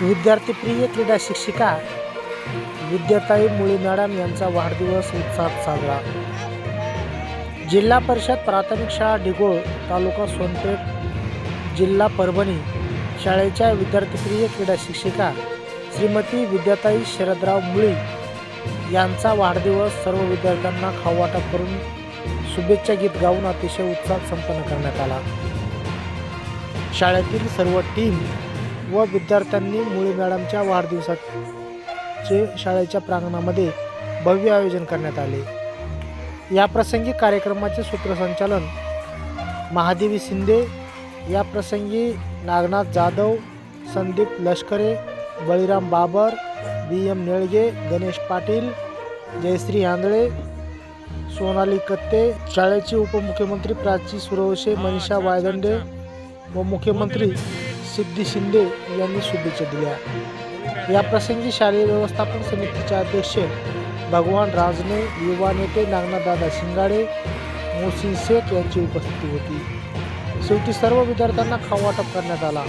विद्यार्थीप्रिय क्रीडा शिक्षिका विद्याताई मुळे मॅडम यांचा वाढदिवस उत्साहात साजरा. जिल्हा परिषद प्राथमिक शाळा डिगोळ तालुका सोनपेठ जिल्हा परभणी शाळेच्या विद्यार्थीप्रिय क्रीडा शिक्षिका श्रीमती विद्याताई शरदराव मुळी यांचा वाढदिवस सर्व विद्यार्थ्यांना खाऊवाटक करून शुभेच्छा गीत गाऊन अतिशय उत्साहात संपन्न करण्यात आला. शाळेतील सर्व टीम व विद्यार्थ्यांनी मुळे मॅडमच्या वाढदिवसाचे शाळेच्या प्रांगणामध्ये भव्य आयोजन करण्यात आले. या प्रसंगी कार्यक्रमाचे सूत्रसंचालन महादेवी शिंदे या प्रसंगी नागनाथ जाधव संदीप लष्करे बळीराम बाबर बी एम नेळगे गणेश पाटील जयश्री आंधळे सोनाली कत्ते शाळेचे उपमुख्यमंत्री प्राची सुरवशे मनीषा वायदंडे व मुख्यमंत्री सिद्धी शिंदे यांनी शुभेच्छा दिल्या. या प्रसंगी शालेय व्यवस्थापन समितीचे अध्यक्ष भगवान राजने युवा नेते नागनाथदादा शिंगाडे मोहसिन शेख यांची उपस्थिती होती. शेवटी सर्व विद्यार्थ्यांना खाऊ वाटप करण्यात आला.